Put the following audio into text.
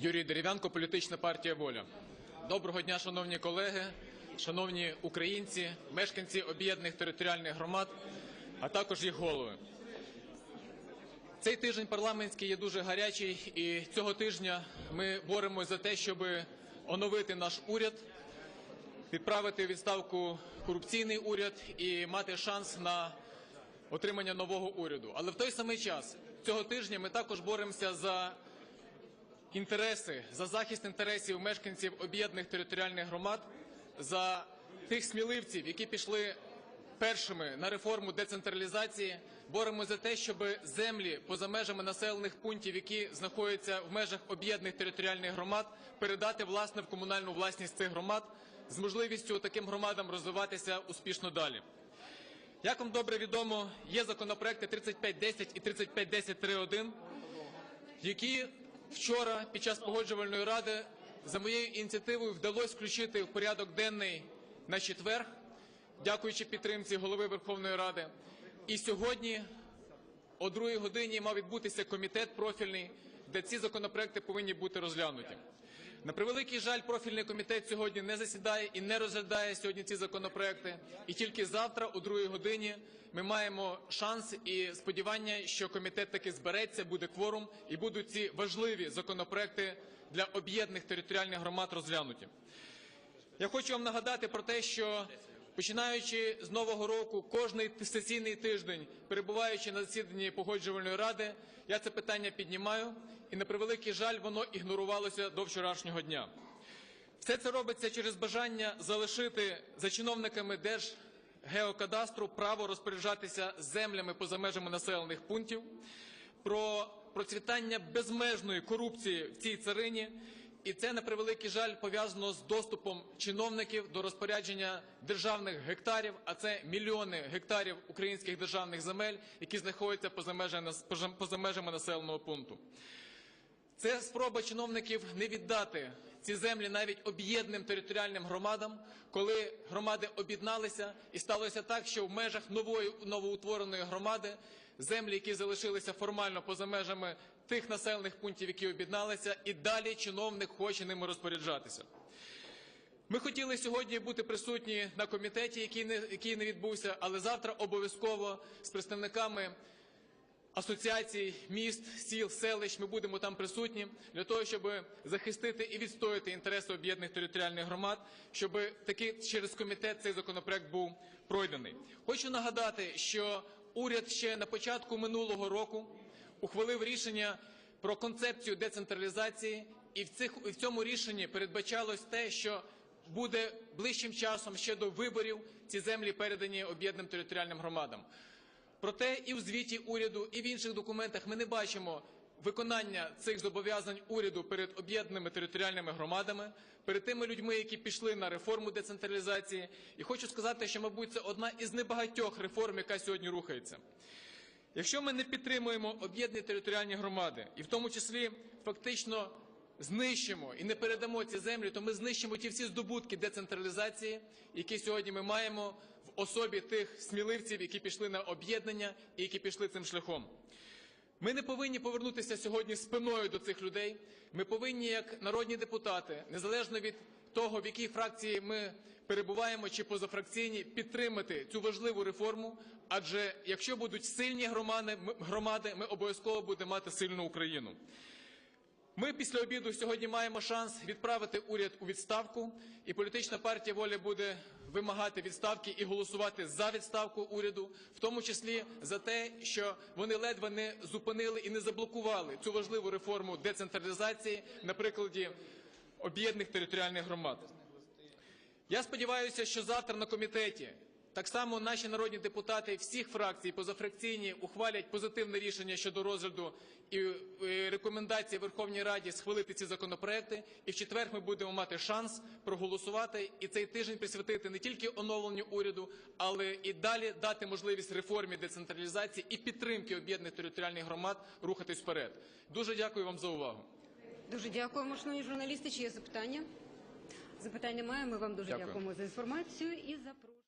Юрій Дерев'янко, політична партія Воля. Доброго дня, шановні колеги, шановні українці, мешканці об'єднаних територіальних громад, а також їх голови. Цей тиждень парламентський є дуже гарячий, і цього тижня ми боремося за те, щоб оновити наш уряд, відправити відставку корупційний уряд і мати шанс на отримання нового уряду. Але в той самий час цього тижня ми також боремося за інтереси, за захист інтересів мешканців об'єднаних територіальних громад, за тих сміливців, які пішли першими на реформу децентралізації. Боремося за те, щоб землі поза межами населених пунктів, які знаходяться в межах об'єднаних територіальних громад, передати власне в комунальну власність цих громад з можливістю таким громадам розвиватися успішно далі. Як вам добре відомо, є законопроекти 3510 і 3510-1, які вчора під час погоджувальної ради за моєю ініціативою вдалося включити в порядок денний на четвер, дякуючи підтримці голови Верховної Ради. І сьогодні о другій годині мав відбутися комітет профільний, де ці законопроекти повинні бути розглянуті. На превеликий жаль, профільний комітет сьогодні не засідає і не розглядає сьогодні ці законопроекти. І тільки завтра, о другій годині, ми маємо шанс і сподівання, що комітет таки збереться, буде кворум і будуть ці важливі законопроекти для об'єднаних територіальних громад розглянуті. Я хочу вам нагадати про те, що починаючи з нового року, кожний сесійний тиждень, перебуваючи на засіданні погоджувальної ради, я це питання піднімаю, і на превеликий жаль, воно ігнорувалося до вчорашнього дня. Все це робиться через бажання залишити за чиновниками Держгеокадастру право розпоряджатися землями поза межами населених пунктів, про процвітання безмежної корупції в цій царині. І це на превеликий жаль пов'язано з доступом чиновників до розпорядження державних гектарів, а це мільйони гектарів українських державних земель, які знаходяться поза межами, населеного пункту. Це спроба чиновників не віддати ці землі навіть об'єднаним територіальним громадам, коли громади об'єдналися, і сталося так, що в межах нової новоутвореної громади землі, які залишилися формально поза межами тих населених пунктів, які об'єдналися, і далі чиновник хоче ними розпоряджатися. Ми хотіли сьогодні бути присутні на комітеті, який не, який не відбувся, але завтра обов'язково з представниками асоціацій міст, сіл, селищ. Ми будемо там присутні для того, щоб захистити і відстояти інтереси об'єднаних територіальних громад, щоб таки через комітет цей законопроект був пройдений. Хочу нагадати, що уряд ще на початку минулого року ухвалив рішення про концепцію децентралізації, і в цих і в цьому рішенні передбачалось те, що буде ближчим часом ще до виборів ці землі передані об'єднаним територіальним громадам. Проте і в звіті уряду, і в інших документах ми не бачимо виконання цих зобов'язань уряду перед об'єднаними територіальними громадами, перед тими людьми, які пішли на реформу децентралізації. І хочу сказати, що, мабуть, це одна із небагатьох реформ, яка сьогодні рухається. Якщо ми не підтримуємо об'єднані територіальні громади, і в тому числі фактично знищимо і не передамо ці землі, то ми знищимо ті всі здобутки децентралізації, які сьогодні ми маємо особі тих сміливців, які пішли на об'єднання і які пішли цим шляхом. Ми не повинні повернутися сьогодні спиною до цих людей. Ми повинні, як народні депутати, незалежно від того, в якій фракції ми перебуваємо чи позафракційні, підтримати цю важливу реформу. Адже якщо будуть сильні громади, громади ми обов'язково будемо мати сильну Україну. Ми після обіду сьогодні маємо шанс відправити уряд у відставку, і політична партія воля буде вимагати відставки і голосувати за відставку уряду, в тому числі за те, що вони ледве не зупинили і не заблокували цю важливу реформу децентралізації на прикладі об'єднаних територіальних громад. Я сподіваюся, що завтра на комітеті так само наші народні депутати всіх фракцій, позафракційні, ухвалять позитивне рішення щодо розгляду і рекомендації Верховній Раді схвалити ці законопроекти. І в четвер ми будемо мати шанс проголосувати і цей тиждень присвятити не тільки оновленню уряду, але і далі дати можливість реформі децентралізації і підтримки об'єднаних територіальних громад рухатись вперед. Дуже дякую вам за увагу. Дуже дякуємо, шановні журналісти. Чи є запитання? Запитань немає. Ми вам дуже Дякую. дякуємо за інформацію і запрошуємо.